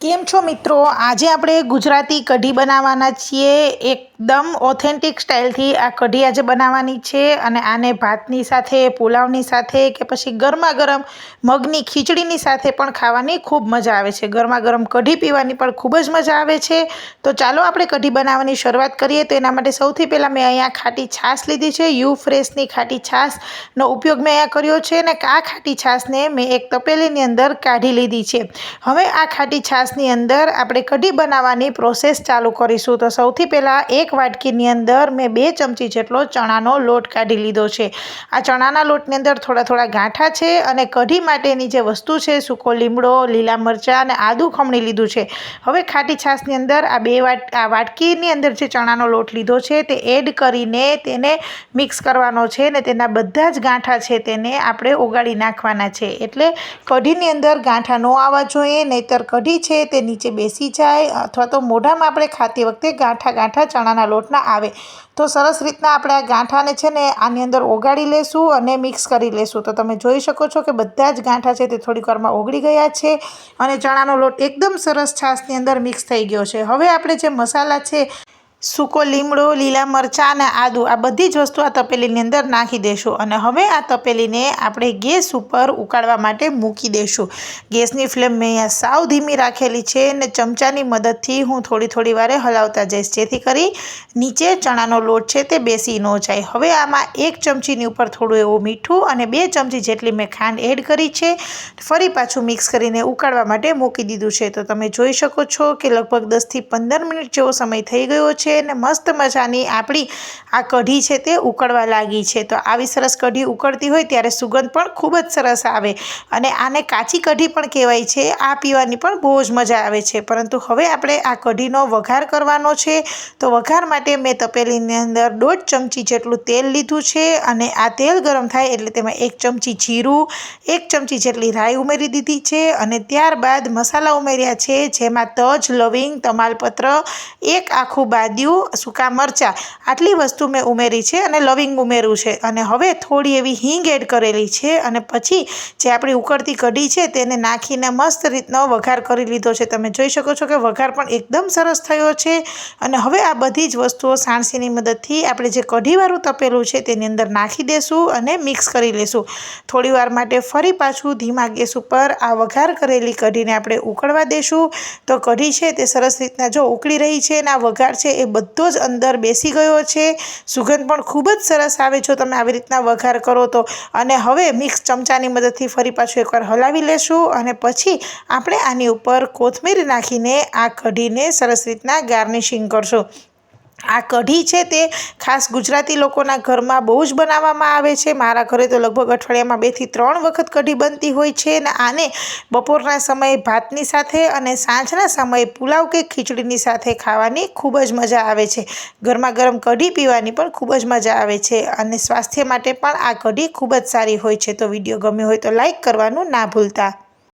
કેમ છો મિત્રો? આજે આપણે ગુજરાતી કઢી બનાવવાના છીએ. એકદમ ઓથેન્ટિક સ્ટાઇલથી આ કઢી આજે બનાવવાની છે અને આને ભાતની સાથે, પુલાવની સાથે કે પછી ગરમા ગરમ મગની ખીચડીની સાથે પણ ખાવાની ખૂબ મજા આવે છે. ગરમા ગરમ કઢી પીવાની પણ ખૂબ જ મજા આવે છે. તો ચાલો આપણે કઢી બનાવવાની શરૂઆત કરીએ. તો એના માટે સૌથી પહેલાં મેં અહીંયા ખાટી છાશ લીધી છે. યુ ફ્રેશની ખાટી છાશનો ઉપયોગ મેં અહીંયા કર્યો છે અને આ ખાટી છાશને મેં એક તપેલીની અંદર કાઢી લીધી છે. હવે આ ખાટી છાશ છાશની અંદર આપણે કઢી બનાવવાની પ્રોસેસ ચાલુ કરીશું. તો સૌથી પહેલાં એક વાટકીની અંદર મેં બે ચમચી જેટલો ચણાનો લોટ કાઢી લીધો છે. આ ચણાના લોટની અંદર થોડા થોડા ગાંઠા છે અને કઢી માટેની જે વસ્તુ છે, સૂકો લીમડો, લીલા મરચાં અને આદું ખમણી લીધું છે. હવે ખાટી છાશની અંદર આ બે વાટ, આ વાટકીની અંદર જે ચણાનો લોટ લીધો છે તે એડ કરીને તેને મિક્સ કરવાનો છે ને તેના બધા જ ગાંઠા છે તેને આપણે ઓગાળી નાખવાના છે. એટલે કઢીની અંદર ગાંઠા ન આવવા જોઈએ, નહીંતર કઢી છે તે નીચે બેસી જાય અથવા તો મોઢામાં આપણે ખાતી વખતે ગાંઠા ગાંઠા ચણાના લોટના આવે. તો સરસ રીતના આપણે આ ગાંઠાને છે ને આની અંદર ઓગાળી લેશું અને મિક્સ કરી લેશું. તો તમે જોઈ શકો છો કે બધા જ ગાંઠા છે તે થોડીક વારમાં ઓગળી ગયા છે અને ચણાનો લોટ એકદમ સરસ છાશની અંદર મિક્સ થઈ ગયો છે. હવે આપણે જે મસાલા છે સૂકો લીમડો, લીલા મરચાં અને આદું, આ બધી જ વસ્તુ આ તપેલીની અંદર નાખી દેશું. અને હવે આ તપેલીને આપણે ગેસ ઉપર ઉકાળવા માટે મૂકી દઈશું ગેસની ફ્લેમ મેં અહીંયા સાવ ધીમી રાખેલી છે અને ચમચાની મદદથી હું થોડી થોડી વારે હલાવતા જઈશ. જેથી કરી નીચે ચણાનો લોટ છે તે બેસી ન જાય. હવે આમાં એક ચમચીની ઉપર થોડું એવું મીઠું અને બે ચમચી જેટલી મેં ખાંડ એડ કરી છે, ફરી પાછું મિક્સ કરીને ઉકાળવા માટે મૂકી દીધું છે. તો તમે જોઈ શકો છો કે લગભગ દસથી પંદર મિનિટ જેવો સમય થઈ ગયો છે. છે ને મસ્ત મજાની આપણી આ કઢી છે તે ઉકળવા લાગી છે. તો આવી સરસ કઢી ઉકળતી હોય ત્યારે સુગંધ પણ ખૂબ જ સરસ આવે અને આને કાચી કઢી પણ કહેવાય છે. આ પીવાની પણ બહુ જ મજા આવે છે. પરંતુ હવે આપણે આ કઢીનો વઘાર કરવાનો છે. તો વઘાર માટે મેં તપેલીની અંદર દોઢ ચમચી જેટલું તેલ લીધું છે અને આ તેલ ગરમ થાય એટલે તેમાં એક ચમચી જીરું, એક ચમચી જેટલી રાઈ ઉમેરી દીધી છે અને ત્યારબાદ મસાલા ઉમેર્યા છે જેમાં તજ, લવિંગ, તમાલપત્ર, એક આખું બાદ બાદિયું સૂકા મરચાં, આટલી વસ્તુ મેં ઉમેરી છે અને લવિંગ ઉમેર્યું છે. અને હવે થોડી એવી હિંગ એડ કરેલી છે અને પછી જે આપણી ઉકળતી કઢી છે તેને નાખીને મસ્ત રીતનો વઘાર કરી લીધો છે. તમે જોઈ શકો છો કે વઘાર પણ એકદમ સરસ થયો છે. અને હવે આ બધી જ વસ્તુઓ સાણસીની મદદથી આપણે જે કઢીવાળું તપેલું છે તેની અંદર નાખી દેશું અને મિક્સ કરી લેશું. થોડીવાર માટે ફરી પાછું ધીમા ગેસ ઉપર આ વઘાર કરેલી કઢીને આપણે ઉકળવા દેશું. તો કઢી છે તે સરસ રીતના જો ઉકળી રહી છે અને આ વઘાર છે એ બધો જ અંદર બેસી ગયો છે. સુગંધ પણ ખૂબ જ સરસ આવે જો તમે આવી રીતના વઘાર કરો તો. અને હવે મિક્સ ચમચાની મદદથી ફરી પાછું એકવાર હલાવી લેશું અને પછી આપણે આની ઉપર કોથમીર નાખીને આ કઢીને સરસ રીતના ગાર્નિશિંગ કરશું. આ કઢી છે તે ખાસ ગુજરાતી લોકોના ઘરમાં બહુ જ બનાવવામાં આવે છે. મારા ઘરે તો લગભગ અઠવાડિયામાં બેથી ત્રણ વખત કઢી બનતી હોય છે અને આને બપોરના સમયે ભાતની સાથે અને સાંજના સમયે પુલાવ કે ખીચડીની સાથે ખાવાની ખૂબ જ મજા આવે છે. ગરમા ગરમ કઢી પીવાની પણ ખૂબ જ મજા આવે છે અને સ્વાસ્થ્ય માટે પણ આ કઢી ખૂબ જ સારી હોય છે. તો વીડિયો ગમ્યો હોય તો લાઈક કરવાનું ના ભૂલતા.